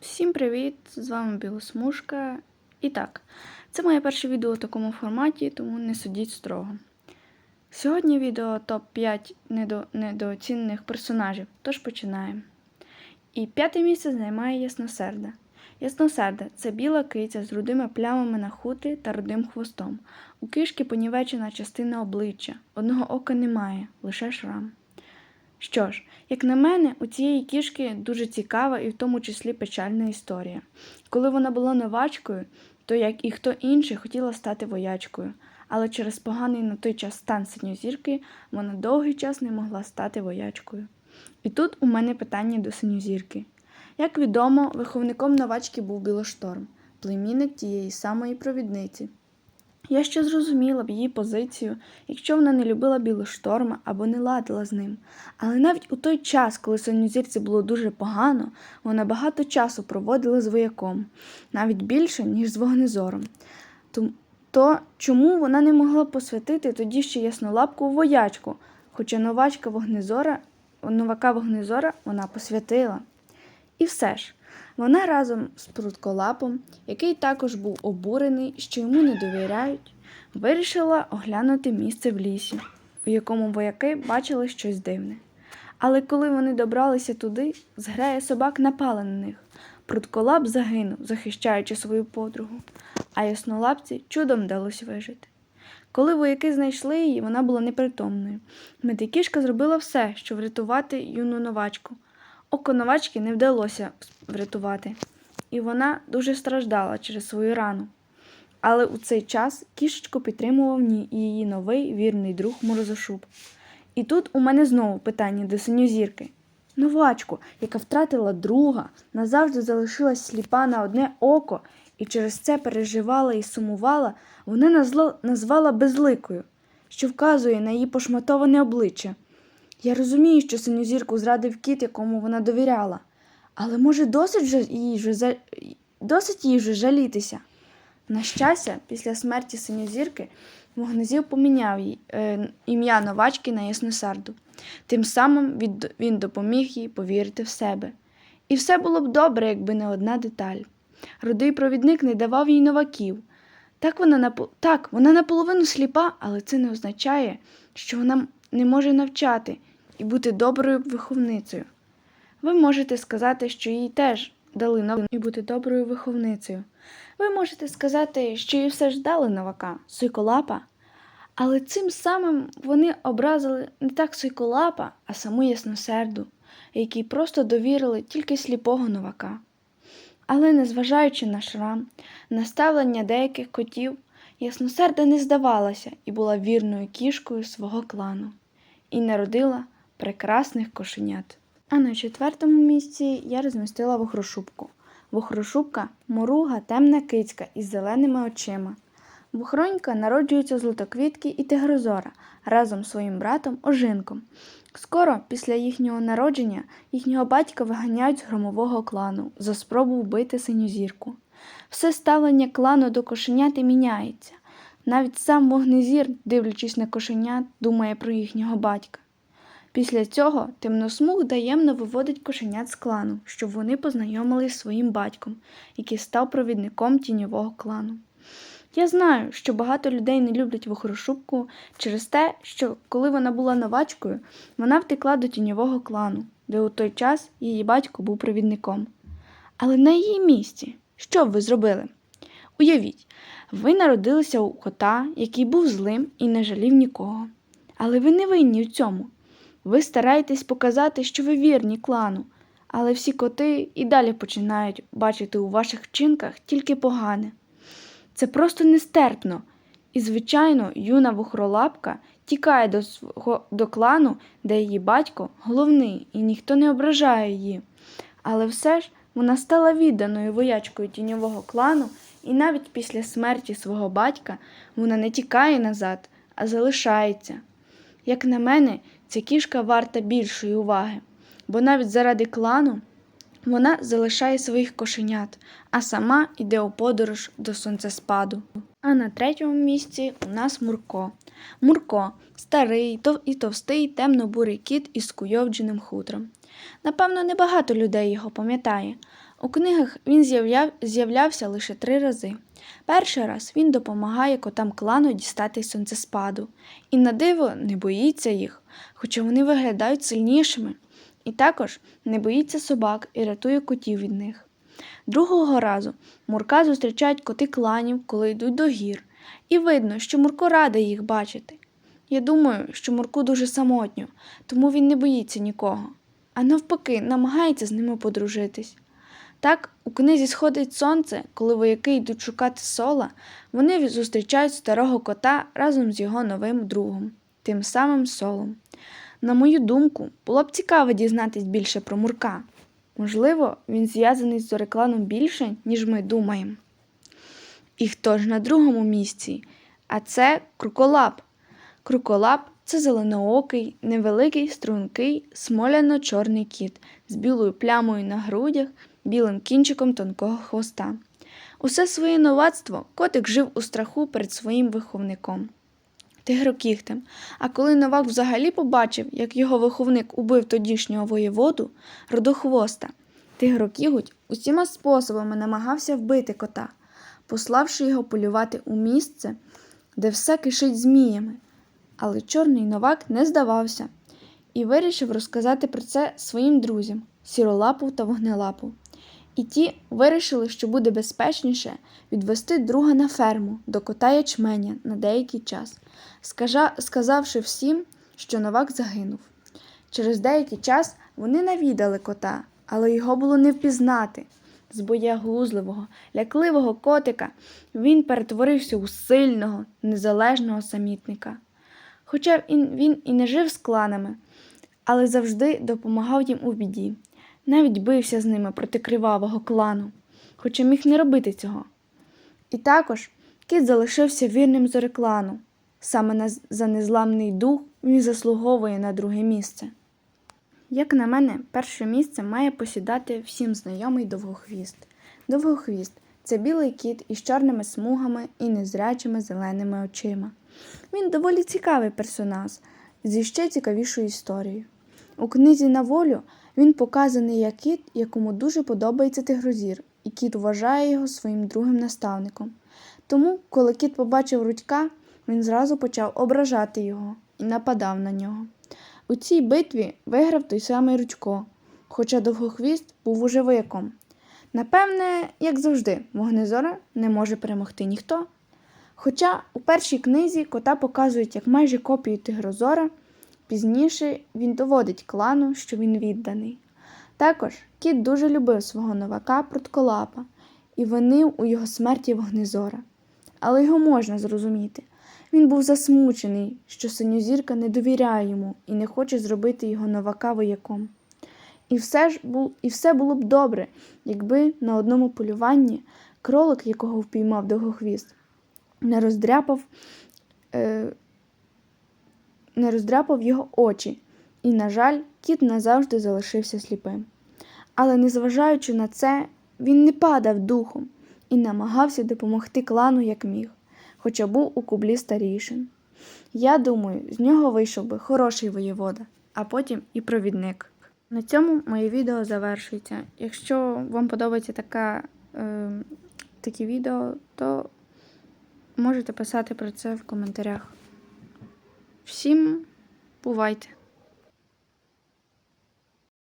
Всім привіт! З вами Білосмужка. І так, це моє перше відео в такому форматі, тому не судіть строго. Сьогодні відео топ-5 недо... недооцінених персонажів, тож починаємо. І п'яте місце займає Ясносерда. Ясносерда це біла киця з рудими плямами на хутрі та рудим хвостом. У кишки понівечена частина обличчя, одного ока немає, лише шрам. Що ж, як на мене, у цієї кішки дуже цікава і в тому числі печальна історія. Коли вона була новачкою, то як і хто інший хотіла стати воячкою, але через поганий на той час стан синьозірки вона довгий час не могла стати воячкою. І тут у мене питання до синьозірки. Як відомо, виховником новачки був Білошторм, племінник тієї самої провідниці. Я ще зрозуміла б її позицію, якщо вона не любила Білошторма або не ладила з ним. Але навіть у той час, коли синьозірці було дуже погано, вона багато часу проводила з вояком, навіть більше, ніж з вогнезором. То, то чому вона не могла посвятити тоді ще яснолапку у воячку, хоча новачка вогнезора, новака вогнезора вона посвятила. І все ж, вона разом з прутколапом, який також був обурений, що йому не довіряють, вирішила оглянути місце в лісі, у якому вояки бачили щось дивне. Але коли вони добралися туди, зграя собак напала на них. Прутколап загинув, захищаючи свою подругу, а яснолапці чудом вдалося вижити. Коли вояки знайшли її, вона була непритомною. Медикішка зробила все, щоб врятувати юну новачку. Око новачки не вдалося врятувати, і вона дуже страждала через свою рану. Але у цей час кішечку підтримував її новий вірний друг Морозошуб. І тут у мене знову питання до синьозірки. Новачку, яка втратила друга, назавжди залишилась сліпа на одне око і через це переживала і сумувала, вона назвала безликою, що вказує на її пошматоване обличчя. Я розумію, що синьозірку зрадив кіт, якому вона довіряла, але може досить вже їй вже досить їй вже жалітися. На щастя, після смерті синьозірки Вогнезів поміняв їй е, ім'я новачки на Ясносарду. Тим самим від, він допоміг їй повірити в себе. І все було б добре, якби не одна деталь. Рудий провідник не давав їй новаків. Так вона, напо... так, вона наполовину сліпа, але це не означає, що вона не може навчати і бути доброю виховницею. Ви можете сказати, що їй теж дали новину і бути доброю виховницею. Ви можете сказати, що їй все ж дали новака, Сойколапа. Але цим самим вони образили не так Сойколапа, а саму Ясносерду, якій просто довірили тільки сліпого новака. Але, незважаючи на шрам, на ставлення деяких котів, Ясносерда не здавалася і була вірною кішкою свого клану і народила прекрасних кошенят. А на четвертому місці я розмістила вохрошубку. Вохрошубка моруга темна кицька із зеленими очима. Вохронька народжується злотоквітки і тигрозора разом з своїм братом Ожинком. Скоро після їхнього народження їхнього батька виганяють з громового клану за спробу вбити синьозірку. Все ставлення клану до кошеняти міняється. Навіть сам вогнезір, дивлячись на кошенят, думає про їхнього батька. Після цього темносмуг таємно виводить кошенят з клану, щоб вони познайомились з своїм батьком, який став провідником тіньового клану. Я знаю, що багато людей не люблять вохорошубку через те, що коли вона була новачкою, вона втекла до тіньового клану, де у той час її батько був провідником. Але на її місці, що б ви зробили? Уявіть, ви народилися у кота, який був злим і не жалів нікого. Але ви не винні в цьому. Ви стараєтесь показати, що ви вірні клану, але всі коти і далі починають бачити у ваших вчинках тільки погане. Це просто нестерпно. І, звичайно, юна вухролапка тікає до до клану, де її батько головний, і ніхто не ображає її. Але все ж вона стала відданою воячкою тіньового клану, і навіть після смерті свого батька вона не тікає назад, а залишається. Як на мене, ця кішка варта більшої уваги, бо навіть заради клану вона залишає своїх кошенят, а сама йде у подорож до сонцеспаду. А на третьому місці у нас Мурко. Мурко старий тов- і товстий темно-бурий кіт із скуйовдженим хутром. Напевно, небагато людей його пам'ятає. У книгах він з'являв, з'являвся лише три рази. Перший раз він допомагає котам клану дістати сонцеспаду, і на диво не боїться їх, хоча вони виглядають сильнішими. І також не боїться собак і рятує котів від них. Другого разу Мурка зустрічають коти кланів, коли йдуть до гір, і видно, що Мурко радий їх бачити. Я думаю, що Мурку дуже самотньо, тому він не боїться нікого, а навпаки, намагається з ними подружитись. Так, у книзі сходить сонце, коли вояки йдуть шукати сола, вони зустрічають старого кота разом з його новим другом, тим самим солом. На мою думку, було б цікаво дізнатись більше про Мурка. Можливо, він зв'язаний з Зорекланом більше, ніж ми думаємо. І хто ж на другому місці? А це Круколап. Круколап це зеленоокий, невеликий, стрункий, смоляно-чорний кіт з білою плямою на грудях, білим кінчиком тонкого хвоста. Усе своє новацтво котик жив у страху перед своїм виховником. Тигрокігтем. А коли Новак взагалі побачив, як його виховник убив тодішнього воєводу, родохвоста, Тигрокігуть усіма способами намагався вбити кота, пославши його полювати у місце, де все кишить зміями. Але чорний новак не здавався і вирішив розказати про це своїм друзям сіролапу та вогнелапу. І ті вирішили, що буде безпечніше відвести друга на ферму до кота ячменя на деякий час, сказавши всім, що новак загинув. Через деякий час вони навідали кота, але його було не впізнати. З боягузливого, лякливого котика він перетворився у сильного, незалежного самітника. Хоча він і не жив з кланами, але завжди допомагав їм у біді, навіть бився з ними проти кривавого клану, хоча міг не робити цього. І також кіт залишився вірним Зореклану. Саме за незламний дух він заслуговує на друге місце. Як на мене, перше місце має посідати всім знайомий довгохвіст. Довгохвіст це білий кіт із чорними смугами і незрячими зеленими очима. Він доволі цікавий персонаж зі ще цікавішою історією. У книзі на волю він показаний як кіт, якому дуже подобається тигрозір, і кіт вважає його своїм другим наставником. Тому, коли кіт побачив Рудька, він зразу почав ображати його і нападав на нього. У цій битві виграв той самий Рудько, хоча довгохвіст був уже виком. Напевне, як завжди, вогнезора не може перемогти ніхто. Хоча у першій книзі кота показують як майже копію тигрозора, пізніше він доводить клану, що він відданий. Також кіт дуже любив свого новака Протколапа і винив у його смерті вогнезора. Але його можна зрозуміти. Він був засмучений, що синьозірка не довіряє йому і не хоче зробити його новака вояком. І все ж бу... і все було б добре, якби на одному полюванні кролик, якого впіймав довгохвіст, не роздряпав, е... не роздряпав його очі, і, на жаль, кіт назавжди залишився сліпим. Але, незважаючи на це, він не падав духом і намагався допомогти клану як міг, хоча був у кублі старішин. Я думаю, з нього вийшов би хороший воєвода, а потім і провідник. На цьому моє відео завершується. Якщо вам подобається така, е, такі відео, то можете писати про це в коментарях. Всім бувайте!